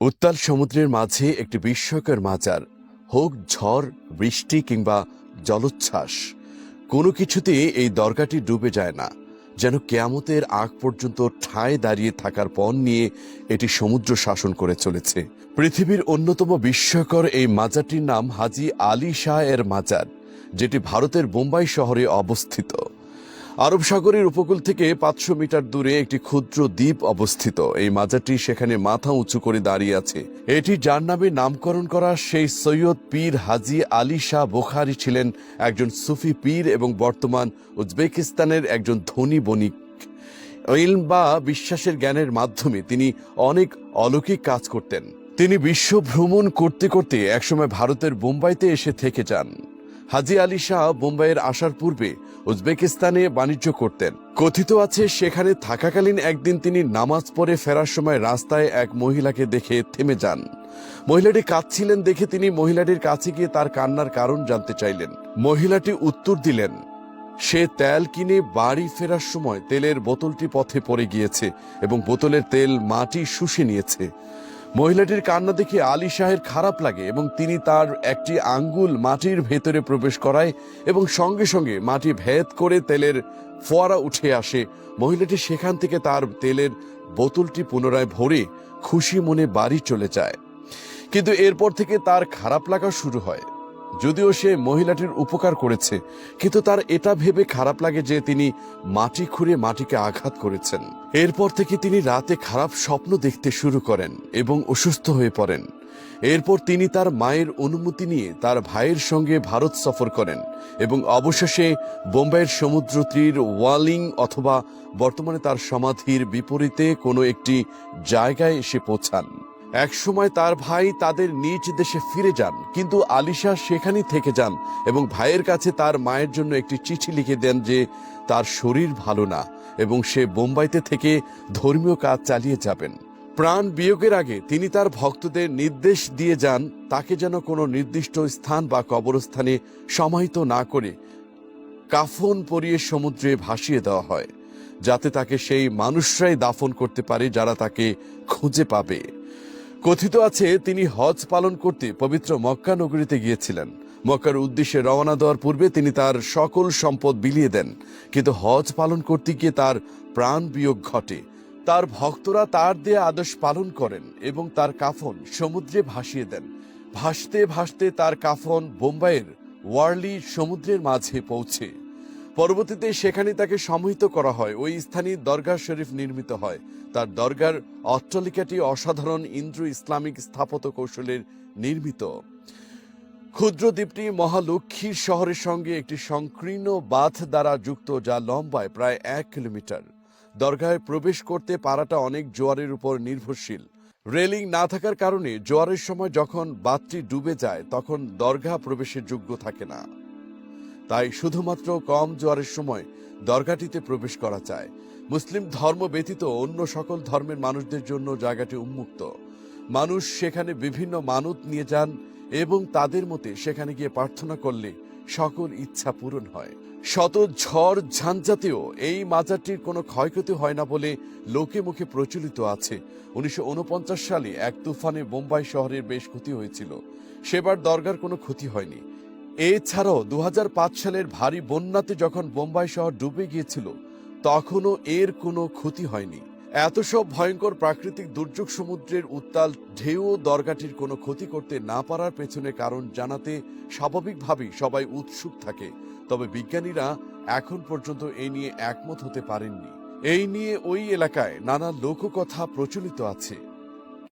উত্তাল সমুদ্রের মাঝে একটি বিস্ময়কর মাজার, হোক ঝড়, বৃষ্টি কিংবা জলোচ্ছ্বাস, কোনো কিছুতে এই দরগাটি ডুবে যায় না, যেন কেয়ামতের আগ পর্যন্ত ঠায় দাঁড়িয়ে থাকার পণ নিয়ে এটি সমুদ্র শাসন করে চলেছে। পৃথিবীর অন্যতম বিস্ময়কর এই মাজারটির নাম হাজি আলী শাহ এর মাজার, যেটি ভারতের বোম্বাই শহরে অবস্থিত। আরব সাগরের উপকূল থেকে পাঁচশো মিটার দূরে একটি ক্ষুদ্র দ্বীপ অবস্থিত। এই মাজারটি সেখানে মাথা উঁচু করে দাঁড়িয়ে আছে। এটি যার নামে নামকরণ করা সেই সৈয়দ পীর হাজি আলী শাহ বোখারি ছিলেন একজন সুফি পীর এবং বর্তমান উজবেকিস্তানের একজন ধনী বণিক। ইলম বা বিশ্বাসের জ্ঞানের মাধ্যমে তিনি অনেক অলৌকিক কাজ করতেন। তিনি বিশ্ব ভ্রমণ করতে করতে একসময় ভারতের বোম্বাইতে এসে থেকে যান। হাজি আলী শাহ বোম্বাইয়ের আসার পূর্বে উজবেকিস্তানে বাণিজ্য করতেন। কথিত আছে, সেখানে থাকাকালীন একদিন তিনি নামাজ পড়ে ফেরার সময় রাস্তায় এক মহিলাকে দেখে থেমে যান। মহিলাটি কাঁদছিলেন দেখে তিনি মহিলাটির কাছে গিয়ে তার কান্নার কারণ জানতে চাইলেন। মহিলাটি উত্তর দিলেন, সে তেল কিনে বাড়ি ফেরার সময় তেলের বোতলটি পথে পড়ে গিয়েছে এবং বোতলের তেল মাটি শুষে নিয়েছে। মহিলাটির কান্না দেখে আলী শাহের খারাপ লাগে এবং তিনি তার একটি আঙ্গুল মাটির ভেতরে প্রবেশ করায় এবং সঙ্গে সঙ্গে মাটি ভেদ করে তেলের ফোয়ারা উঠে আসে। মহিলাটি সেখান থেকে তার তেলের বোতলটি পুনরায় ভরে খুশি মনে বাড়ি চলে যায়। কিন্তু এরপর থেকে তার খারাপ লাগা শুরু হয়। যদিও সে মহিলাটির উপকার করেছে, কিন্তু তার এটা ভেবে খারাপ লাগে যে তিনি মাটি খুঁড়ে মাটিকে আঘাত করেছেন। এরপর থেকে তিনি রাতে খারাপ স্বপ্ন দেখতে শুরু করেন এবং অসুস্থ হয়ে পড়েন। এরপর তিনি তার মায়ের অনুমতি নিয়ে তার ভাইয়ের সঙ্গে ভারত সফর করেন এবং অবশেষে বোম্বাইয়ের সমুদ্র তীর ওয়ালিং অথবা বর্তমানে তার সমাধির বিপরীতে কোনো একটি জায়গায় এসে পৌঁছান। একসময় তার ভাই তাদের নিজ দেশে ফিরে যান, কিন্তু আলিশা সেখানেই থেকে যান এবং ভাইয়ের কাছে তার মায়ের জন্য একটি চিঠি লিখে দেন যে তার শরীর ভালো না এবং সে বোম্বাইতে থেকে ধর্মীয় কাজ চালিয়ে যাবেন। প্রাণ বিয়োগের আগে তিনি তার ভক্তদের নির্দেশ দিয়ে যান, তাকে যেন কোনো নির্দিষ্ট স্থান বা কবরস্থানে সমাহিত না করে কাফন পরিয়ে সমুদ্রে ভাসিয়ে দেওয়া হয়, যাতে তাকে সেই মানুষরাই দাফন করতে পারে যারা তাকে খুঁজে পাবে। কথিত আছে, তিনি হজ পালন করতে পবিত্র মক্কা নগরীতে গিয়েছিলেন। মক্কার উদ্দেশ্যে রওনা দেওয়ার পূর্বে তিনি তার সকল সম্পদ বিলিয়ে দেন। কিন্তু হজ পালন করতে গিয়ে তার প্রাণ বিয়োগ ঘটে। তার ভক্তরা তার দেয়া আদেশ পালন করেন এবং তার কাফন সমুদ্রে ভাসিয়ে দেন। ভাসতে ভাসতে তার কাফন বোম্বাইয়ের ওয়ার্লি সমুদ্রের মাঝে পৌঁছে। পরবর্তীতে সেখানে তাকে সমাহিত করা হয়। ওই স্থানে দরগা শরীফ নির্মিত হয়। তার দরগার অট্টালিকাটি অসাধারণ ইন্দ্র ইসলামিক স্থাপত্য কৌশলের নির্মিত। ক্ষুদ্র দ্বীপটি মহালক্ষ্মীর শহরের সঙ্গে একটি সংকীর্ণ বাঁধ দ্বারা যুক্ত, যা লম্বায় প্রায় এক কিলোমিটার। দরগায় প্রবেশ করতে পারাটা অনেক জোয়ারের উপর নির্ভরশীল। রেলিং না থাকার কারণে জোয়ারের সময় যখন বাঁধটি ডুবে যায়, তখন দরগা প্রবেশের যোগ্য থাকে না। তাই শুধুমাত্র কম জোয়ারের সময় দরগাটিতে প্রবেশ করা যায় মুসলিম ধর্ম ব্যতীত অন্য সকল ধর্মের মানুষদের জন্য জায়গাটি উন্মুক্ত। মানুষ সেখানে বিভিন্ন মানত নিয়ে যান এবং তাদের মতে সেখানে গিয়ে প্রার্থনা করলে সকল ইচ্ছা পূরণ হয়। শত ঝড় ঝঞ্ঝাতেও এই মাজারটির কোনো ক্ষয়ক্ষতি হয় না বলে লোকে মুখে প্রচলিত আছে। উনিশশো ঊনপঞ্চাশ সালে এক তুফানে বোম্বাই শহরের বেশ ক্ষতি হয়েছিল। সেবার দরগার কোনো ক্ষতি হয়নি। এছাড়াও দু হাজার পাঁচ সালের ভারী বন্যাতে যখন বোম্বাই শহর ডুবে গিয়েছিল, তখনও এর কোনো ক্ষতি হয়নি। এত সব ভয়ঙ্কর প্রাকৃতিক দুর্যোগ সমুদ্রের উত্তাল ঢেউ দরগাটির কোনো ক্ষতি করতে না পারার পেছনে কারণ জানাতে স্বাভাবিকভাবেই সবাই উৎসুক থাকে। তবে বিজ্ঞানীরা এখন পর্যন্ত এ নিয়ে একমত হতে পারেননি। এই নিয়ে ওই এলাকায় নানা লোককথা প্রচলিত আছে।